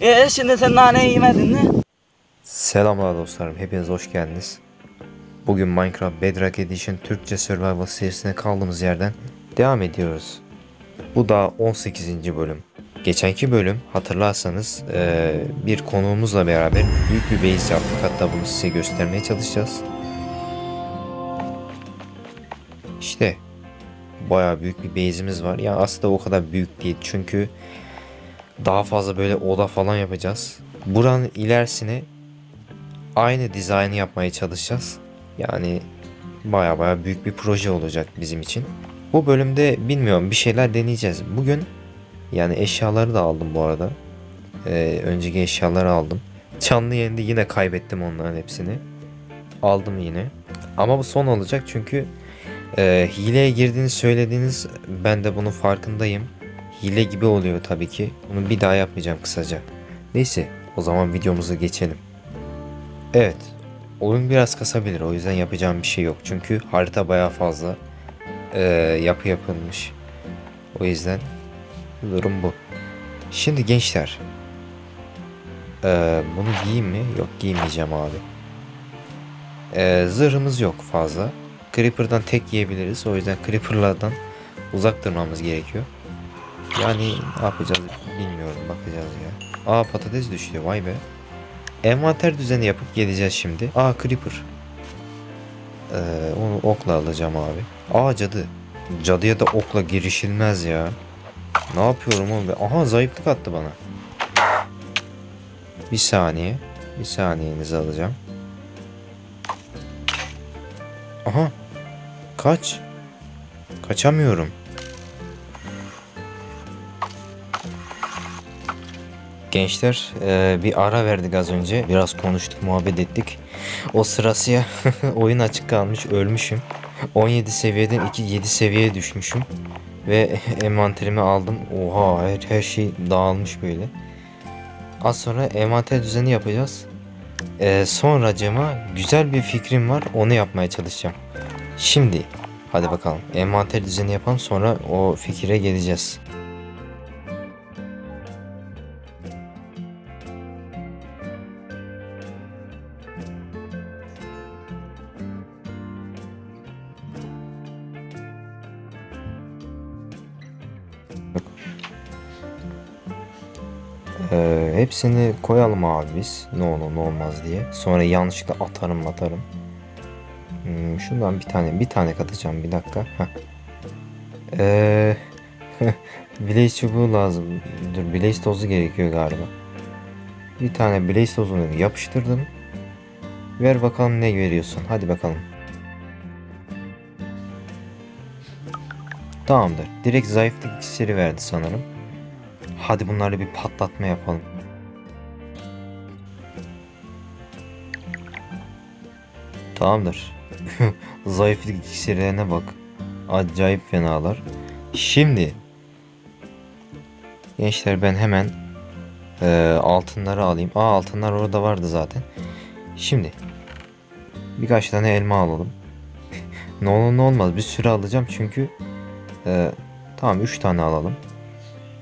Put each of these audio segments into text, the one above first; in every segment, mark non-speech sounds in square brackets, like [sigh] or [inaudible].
E şimdi sen naneyi yemedin mi? Selamlar dostlarım, hepiniz hoş geldiniz. Bugün Minecraft Bedrock Edition Türkçe Survival serisine kaldığımız yerden devam ediyoruz. Bu da 18. bölüm. Geçenki bölüm hatırlarsanız eee, bir konuğumuzla beraber büyük bir base yaptık. Hatta bunu size göstermeye çalışacağız. İşte bayağı büyük bir base'imiz var. Ya aslında o kadar büyük değil çünkü daha fazla böyle oda falan yapacağız. Buranın ilerisine aynı dizaynı yapmaya çalışacağız. Yani baya baya büyük bir proje olacak bizim için. Bu bölümde bilmiyorum bir şeyler deneyeceğiz. Bugün yani eşyaları da aldım bu arada. Ee, önceki eşyaları aldım. Canlı yayında yine kaybettim onların hepsini. Aldım yine. Ama bu son olacak çünkü e, hileye girdiğini söylediğiniz ben de bunun farkındayım. Hile gibi oluyor tabii ki. Bunu bir daha yapmayacağım kısaca. Neyse o zaman videomuza geçelim. Evet. Oyun biraz kasabilir. O yüzden yapacağım bir şey yok. Çünkü harita bayağı fazla eee, yapı yapılmış. O yüzden durum bu. Şimdi gençler. eee, bunu giyeyim mi? Yok giymeyeceğim abi. Eee, zırhımız yok fazla. Creeper'dan tek yiyebiliriz. O yüzden Creeper'lardan uzak durmamız gerekiyor. Yani ne yapacağız bilmiyorum. Bakacağız ya. Aa patates düşüyor. Vay be. Envanter düzeni yapıp geleceğiz şimdi. Aa Creeper. Ee, onu okla alacağım abi. Aa cadı. Cadıya da okla girişilmez ya. Ne yapıyorum oğlum? ben? Aha zayıflık attı bana. Bir saniye. Bir saniyenizi alacağım. Aha. Kaç. Kaçamıyorum. Gençler e, bir ara verdik az önce. Biraz konuştuk, muhabbet ettik. O sırasıya [laughs] oyun açık kalmış, ölmüşüm. 17 seviyeden 2 7 seviyeye düşmüşüm. Ve [laughs] envanterimi aldım. Oha her, her şey dağılmış böyle. Az sonra envanter düzeni yapacağız. E, sonra cema güzel bir fikrim var. Onu yapmaya çalışacağım. Şimdi hadi bakalım envanter düzeni yapalım sonra o fikire geleceğiz. Hepsini koyalım abi biz. Ne olur ne olmaz diye. Sonra yanlışlıkla atarım atarım. Hmm, şundan bir tane bir tane katacağım bir dakika. Heh. Ee, [laughs] blaze çubuğu lazım. Dur blaze tozu gerekiyor galiba. Bir tane blaze tozunu yapıştırdım. Ver bakalım ne veriyorsun. Hadi bakalım. Tamamdır. Direkt zayıflık iksiri verdi sanırım. Hadi bunları bir patlatma yapalım. Tamamdır. [laughs] Zayıflık iksirlerine bak. Acayip fenalar. Şimdi gençler ben hemen eee, altınları alayım. Aa altınlar orada vardı zaten. Şimdi birkaç tane elma alalım. [laughs] ne olur ne olmaz bir sürü alacağım çünkü eee, tamam 3 tane alalım.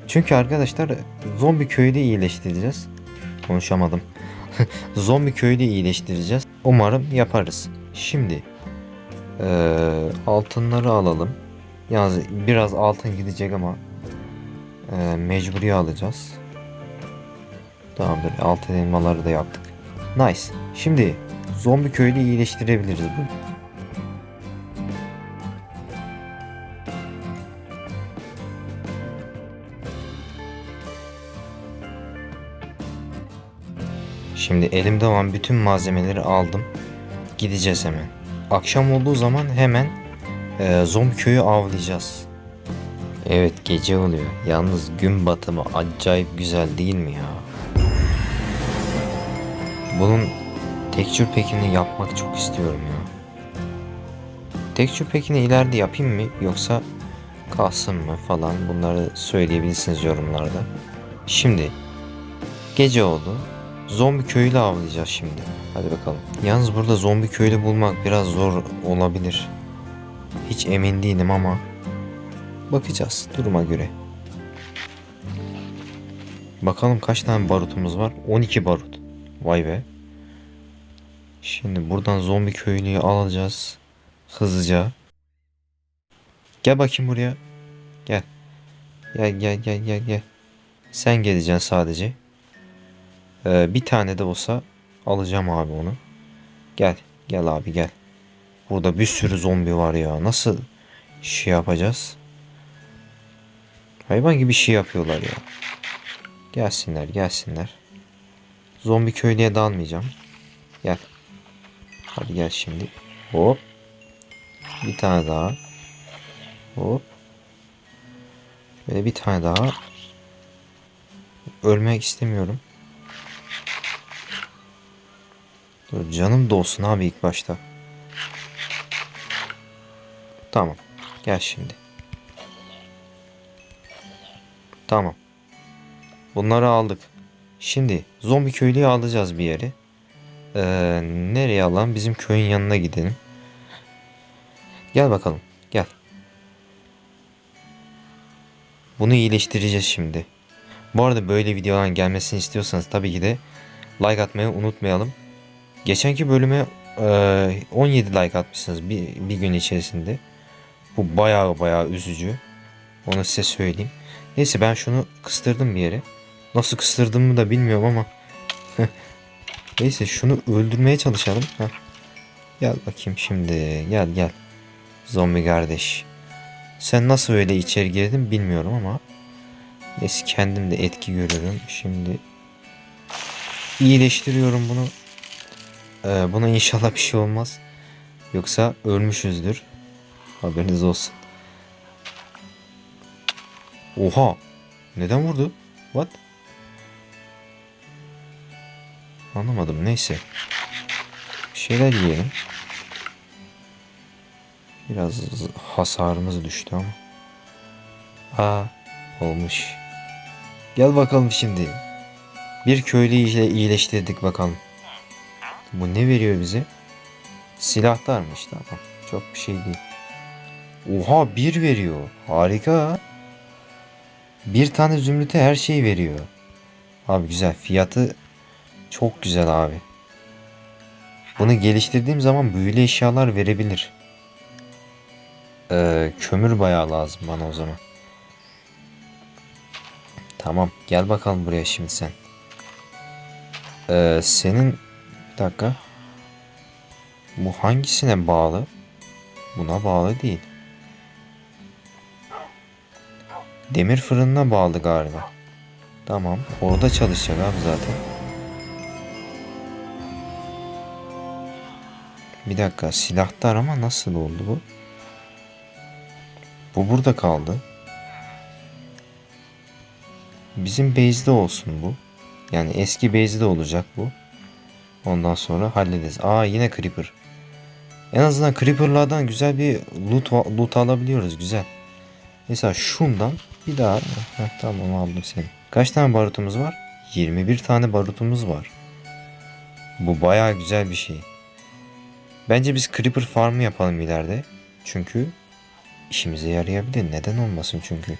Çünkü arkadaşlar zombi köyü de iyileştireceğiz. Konuşamadım. [laughs] zombi köyü de iyileştireceğiz. Umarım yaparız. Şimdi eee, altınları alalım. Yalnız biraz altın gidecek ama eee, mecburi alacağız. Tamamdır. Altın elmaları da yaptık. Nice. Şimdi zombi köyü de iyileştirebiliriz. Bu Şimdi elimde olan bütün malzemeleri aldım. Gideceğiz hemen. Akşam olduğu zaman hemen e, zombi köyü avlayacağız. Evet gece oluyor. Yalnız gün batımı acayip güzel değil mi ya? Bunun tekstür pekini yapmak çok istiyorum ya. Tekstür pekini ileride yapayım mı yoksa kalsın mı falan bunları söyleyebilirsiniz yorumlarda. Şimdi gece oldu. Zombi köylü avlayacağız şimdi. Hadi bakalım. Yalnız burada zombi köylü bulmak biraz zor olabilir. Hiç emin değilim ama bakacağız duruma göre. Bakalım kaç tane barutumuz var? 12 barut. Vay be. Şimdi buradan zombi köylüyü alacağız. Hızlıca. Gel bakayım buraya. Gel. Gel gel gel gel gel. Sen geleceksin sadece. Ee, bir tane de olsa alacağım abi onu. Gel. Gel abi gel. Burada bir sürü zombi var ya. Nasıl şey yapacağız? Hayvan gibi şey yapıyorlar ya. Gelsinler gelsinler. Zombi köylüye dalmayacağım. Gel. Hadi gel şimdi. Hop. Bir tane daha. Hop. Böyle bir tane daha. Ölmek istemiyorum. Dur canım dolsun abi ilk başta. Tamam. Gel şimdi. Tamam. Bunları aldık. Şimdi zombi köylüyü alacağız bir yere. Ee, nereye alalım? Bizim köyün yanına gidelim. Gel bakalım. Gel. Bunu iyileştireceğiz şimdi. Bu arada böyle videoların gelmesini istiyorsanız tabii ki de like atmayı unutmayalım. Geçenki bölüme e, 17 like atmışsınız bir, bir gün içerisinde. Bu bayağı bayağı üzücü. Onu size söyleyeyim. Neyse ben şunu kıstırdım bir yere. Nasıl kıstırdığımı da bilmiyorum ama. [laughs] Neyse şunu öldürmeye çalışalım. Heh. Gel bakayım şimdi. Gel gel. Zombi kardeş. Sen nasıl öyle içeri girdin bilmiyorum ama. Neyse kendim de etki görüyorum. Şimdi iyileştiriyorum bunu. Ee, buna inşallah bir şey olmaz. Yoksa ölmüşüzdür. Haberiniz olsun. Oha. Neden vurdu? What? Anlamadım. Neyse. Bir şeyler yiyelim. Biraz hasarımız düştü ama. Aa, olmuş. Gel bakalım şimdi. Bir köylüyü ile iyileştirdik bakalım. Bu ne veriyor bize? Silahlarmış tamam. Çok bir şey değil. Oha bir veriyor. Harika. Bir tane zümrüte her şeyi veriyor. Abi güzel. Fiyatı çok güzel abi. Bunu geliştirdiğim zaman büyülü eşyalar verebilir. Ee, kömür bayağı lazım bana o zaman. Tamam. Gel bakalım buraya şimdi sen. Ee, senin bir dakika. Bu hangisine bağlı? Buna bağlı değil. Demir fırınına bağlı galiba. Tamam. Orada çalışacak abi zaten. Bir dakika. Silahtar ama nasıl oldu bu? Bu burada kaldı. Bizim base'de olsun bu. Yani eski base'de olacak bu. Ondan sonra hallederiz. Aa yine Creeper. En azından Creeper'lardan güzel bir loot, loot alabiliyoruz. Güzel. Mesela şundan bir daha. Heh, tamam aldım seni. Kaç tane barutumuz var? 21 tane barutumuz var. Bu baya güzel bir şey. Bence biz Creeper farmı yapalım ileride. Çünkü işimize yarayabilir. Neden olmasın çünkü.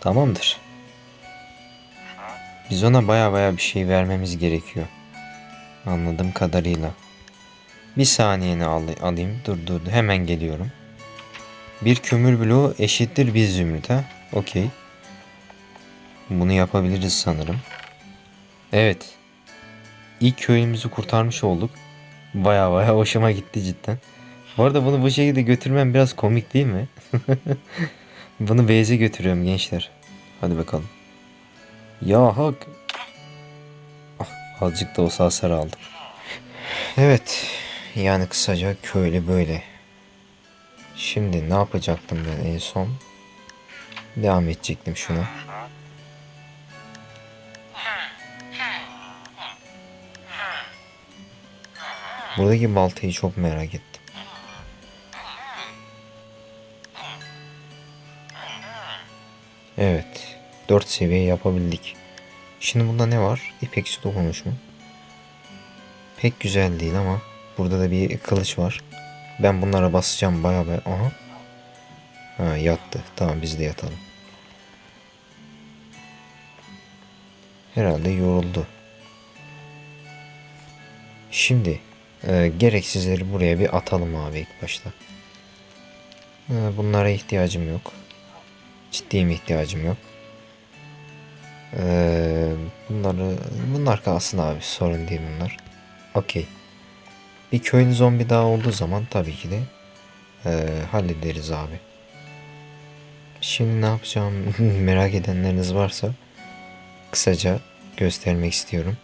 Tamamdır. Biz ona baya baya bir şey vermemiz gerekiyor. Anladığım kadarıyla. Bir saniyeni al alayım. Dur dur hemen geliyorum. Bir kömür bloğu eşittir bir zümrüt ha. Okey. Bunu yapabiliriz sanırım. Evet. İlk köyümüzü kurtarmış olduk. Baya baya hoşuma gitti cidden. Bu arada bunu bu şekilde götürmem biraz komik değil mi? [laughs] bunu base'e götürüyorum gençler. Hadi bakalım. Ya hak. Ah, azıcık da olsa hasar aldım. Evet. Yani kısaca köylü böyle. Şimdi ne yapacaktım ben en son? Devam edecektim şuna. Buradaki baltayı çok merak ettim. Evet. 4 seviye yapabildik. Şimdi bunda ne var? İpeksi dokunuş mu? Pek güzel değil ama burada da bir kılıç var. Ben bunlara basacağım baya baya. Aha. Ha yattı. Tamam biz de yatalım. Herhalde yoruldu. Şimdi e, gereksizleri buraya bir atalım abi ilk başta. E, bunlara ihtiyacım yok. Ciddiyim ihtiyacım yok. E, bunları bunlar kalsın abi sorun değil bunlar. Okey. Bir köylü zombi daha olduğu zaman tabii ki de e, hallederiz abi. Şimdi ne yapacağım [laughs] merak edenleriniz varsa kısaca göstermek istiyorum.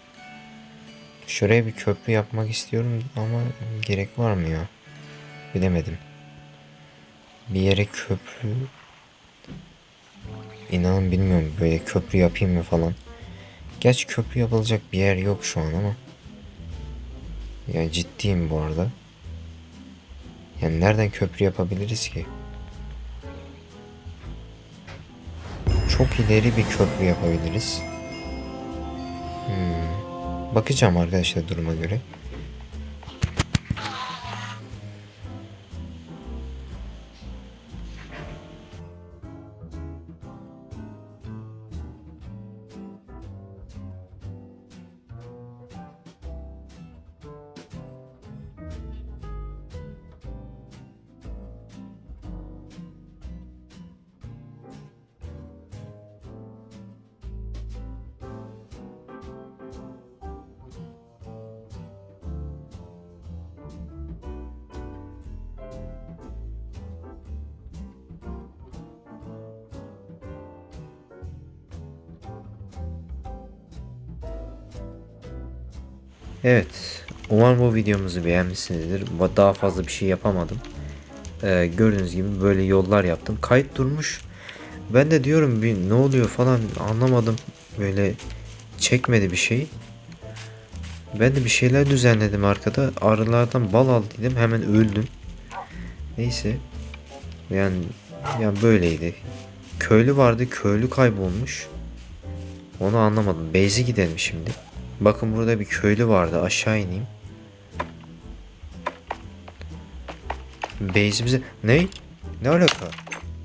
Şuraya bir köprü yapmak istiyorum ama gerek var mı ya? Bilemedim. Bir yere köprü İnanın bilmiyorum böyle köprü yapayım mı falan. Gerçi köprü yapılacak bir yer yok şu an ama. Yani ciddiyim bu arada. Yani nereden köprü yapabiliriz ki? Çok ileri bir köprü yapabiliriz. Hmm. Bakacağım arkadaşlar duruma göre. Evet. Umarım bu videomuzu beğenmişsinizdir. Daha fazla bir şey yapamadım. Ee, gördüğünüz gibi böyle yollar yaptım. Kayıt durmuş. Ben de diyorum bir ne oluyor falan anlamadım. Böyle çekmedi bir şey. Ben de bir şeyler düzenledim arkada. Arılardan bal aldıydım. Hemen öldüm. Neyse. Yani yani böyleydi. Köylü vardı. Köylü kaybolmuş. Onu anlamadım. Beyze gidelim şimdi. Bakın burada bir köylü vardı. Aşağı ineyim. Base'imize... Ne? Ne alaka?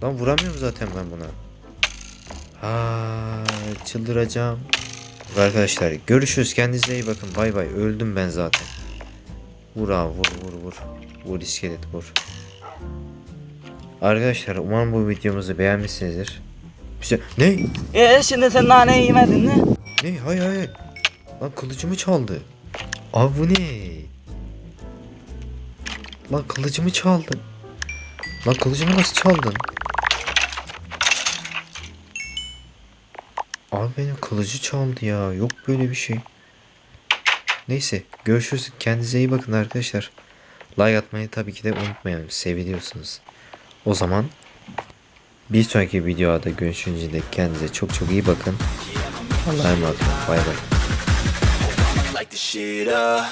Lan vuramıyorum zaten ben buna. Ha, çıldıracağım. Arkadaşlar görüşürüz. Kendinize iyi bakın. Bay bay. Öldüm ben zaten. Vur abi vur vur vur. Vur iskelet vur. Arkadaşlar umarım bu videomuzu beğenmişsinizdir. Bize... Ne? E şimdi sen nane yemedin mi? Ne? Hayır hayır. Lan kılıcımı çaldı. Abi bu ne? Lan kılıcımı çaldın. Lan kılıcımı nasıl çaldın? Abi benim kılıcı çaldı ya. Yok böyle bir şey. Neyse görüşürüz. Kendinize iyi bakın arkadaşlar. Like atmayı tabii ki de unutmayalım. Seviliyorsunuz. O zaman bir sonraki videoda görüşünce de kendinize çok çok iyi bakın. Allah'a emanet olun. Bay bay. like the shit up.